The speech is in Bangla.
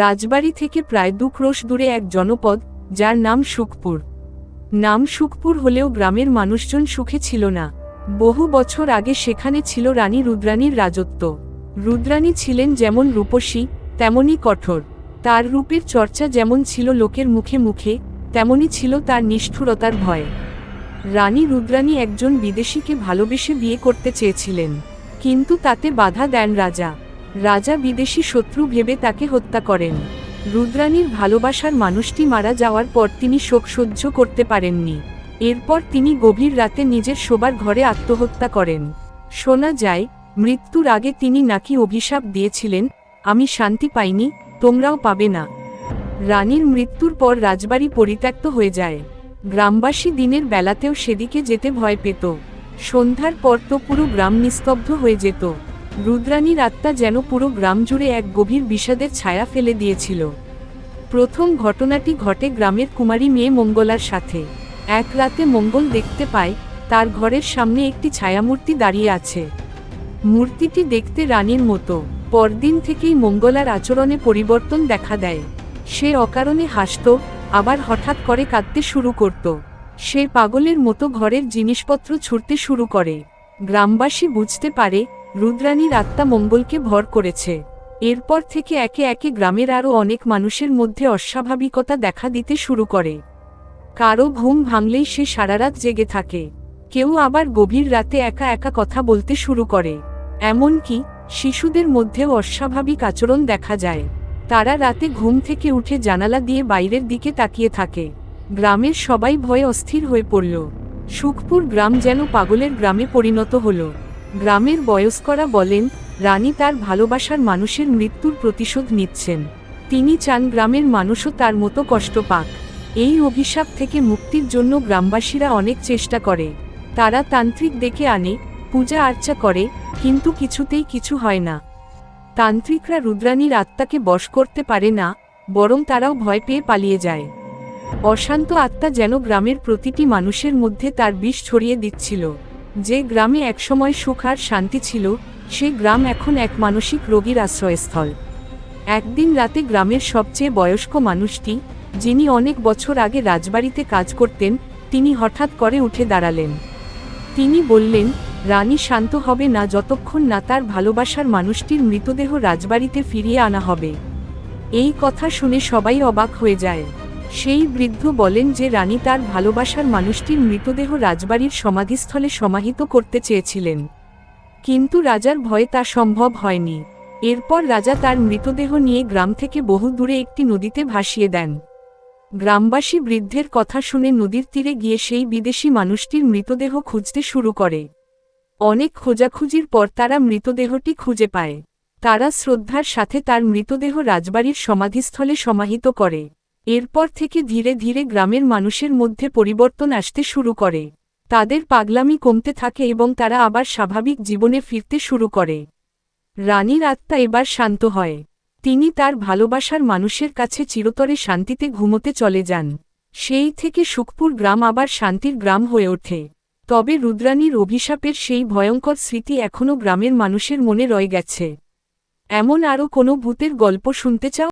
রাজবাড়ি থেকে প্রায় দু ক্রোশ দূরে এক জনপদ, যার নাম সুখপুর। নাম সুখপুর হলেও গ্রামের মানুষজন সুখে ছিল না। বহু বছর আগে সেখানে ছিল রানী রুদ্রাণীর রাজত্ব। রুদ্রাণী ছিলেন যেমন রূপসী তেমনই কঠোর। তার রূপের চর্চা যেমন ছিল লোকের মুখে মুখে, তেমনি ছিল তার নিষ্ঠুরতার ভয়। রানী রুদ্রাণী একজন বিদেশিকে ভালোবেসে বিয়ে করতে চেয়েছিলেন, কিন্তু তাতে বাধা দেন রাজা। রাজা বিদেশি শত্রু ভেবে তাকে হত্যা করেন। রুদ্রাণীর ভালোবাসার মানুষটি মারা যাওয়ার পর তিনি শোক সহ্য করতে পারেননি। এরপর তিনি গভীর রাতে নিজের শোবার ঘরে আত্মহত্যা করেন। শোনা যায়, মৃত্যুর আগে তিনি নাকি অভিশাপ দিয়েছিলেন, আমি শান্তি পাইনি, তোমরাও পাবে না। রানীর মৃত্যুর পর রাজবাড়ি পরিত্যক্ত হয়ে যায়। গ্রামবাসী দিনের বেলাতেও সেদিকে যেতে ভয় পেত। সন্ধ্যার পর তো পুরো গ্রাম নিস্তব্ধ হয়ে যেত। রুদ্রাণীর আত্মা যেন পুরো গ্রাম জুড়ে এক গভীর বিষাদের ছায়া ফেলে দিয়েছিল। প্রথম ঘটনাটি ঘটে গ্রামের কুমারী মেয়ে মঙ্গলার সাথে। এক রাতে মঙ্গল দেখতে পায়, তার ঘরের সামনে একটি ছায়ামূর্তি দাঁড়িয়ে আছে। মূর্তিটি দেখতে রানীর মতো। পরদিন থেকেই মঙ্গলার আচরণে পরিবর্তন দেখা দেয়। সে অকারণে হাসত, আবার হঠাৎ করে কাঁদতে শুরু করত। সে পাগলের মতো ঘরের জিনিসপত্র ছুঁড়তে শুরু করে। গ্রামবাসী বুঝতে পারে রুদ্রাণীর আত্মা মঙ্গলকে ভর করেছে। এরপর থেকে একে একে গ্রামের আরও অনেক মানুষের মধ্যে অস্বাভাবিকতা দেখা দিতে শুরু করে। কারও ঘুম ভাঙলেই সে সারারাত জেগে থাকে। কেউ আবার গভীর রাতে একা একা কথা বলতে শুরু করে। এমনকি শিশুদের মধ্যেও অস্বাভাবিক আচরণ দেখা যায়। তারা রাতে ঘুম থেকে উঠে জানালা দিয়ে বাইরের দিকে তাকিয়ে থাকে। গ্রামের সবাই ভয়ে অস্থির হয়ে পড়ল। সুখপুর গ্রাম যেন পাগলের গ্রামে পরিণত হল। গ্রামের বয়স্করা বলেন, রানী তার ভালোবাসার মানুষের মৃত্যুর প্রতিশোধ নিচ্ছেন। তিনি চান গ্রামের মানুষও তার মতো কষ্ট পাক। এই অভিশাপ থেকে মুক্তির জন্য গ্রামবাসীরা অনেক চেষ্টা করে। তারা তান্ত্রিক ডেকে আনে, পূজা আর্চা করে, কিন্তু কিছুতেই কিছু হয় না। তান্ত্রিকরা রুদ্রাণীর আত্মাকে বশ করতে পারে না, বরং তারাও ভয় পেয়ে পালিয়ে যায়। অশান্ত আত্মা যেন গ্রামের প্রতিটি মানুষের মধ্যে তার বিষ ছড়িয়ে দিচ্ছিল। যে গ্রামে একসময় সুখ আর শান্তি ছিল, সে গ্রাম এখন এক মানসিক রোগীর আশ্রয়স্থল। একদিন রাতে গ্রামের সবচেয়ে বয়স্ক মানুষটি, যিনি অনেক বছর আগে রাজবাড়িতে কাজ করতেন, তিনি হঠাৎ করে উঠে দাঁড়ালেন। তিনি বললেন, রানী শান্ত হবে না যতক্ষণ না তার ভালোবাসার মানুষটির মৃতদেহ রাজবাড়িতে ফিরিয়ে আনা হবে। এই কথা শুনে সবাই অবাক হয়ে যায়। সেই বৃদ্ধ বলেন যে রানী তার ভালোবাসার মানুষটির মৃতদেহ রাজবাড়ির সমাধিস্থলে সমাহিত করতে চেয়েছিলেন। কিন্তু রাজার ভয়ে তা সম্ভব হয়নি। এরপর রাজা তার মৃতদেহ নিয়ে গ্রাম থেকে বহু দূরে একটি নদীতে ভাসিয়ে দেন। গ্রামবাসী বৃদ্ধের কথা শুনে নদীর তীরে গিয়ে সেই বিদেশি মানুষটির মৃতদেহ খুঁজতে শুরু করে। অনেক খোঁজাখুঁজির পর তারা মৃতদেহটি খুঁজে পায়। তারা শ্রদ্ধার সাথে তার মৃতদেহ রাজবাড়ির সমাধিস্থলে সমাহিত করে। এরপর থেকে ধীরে ধীরে গ্রামের মানুষের মধ্যে পরিবর্তন আসতে শুরু করে। তাদের পাগলামি কমতে থাকে এবং তারা আবার স্বাভাবিক জীবনে ফিরতে শুরু করে। রানীর আত্মা এবার শান্ত হয়। তিনি তার ভালোবাসার মানুষের কাছে চিরতরে শান্তিতে ঘুমোতে চলে যান। সেই থেকে সুখপুর গ্রাম আবার শান্তির গ্রাম হয়ে ওঠে। তবে রুদ্রাণীর অভিশাপের সেই ভয়ঙ্কর স্মৃতি এখনও গ্রামের মানুষের মনে রয়ে গেছে। এমন আরও কোনো ভূতের গল্প শুনতে চাও?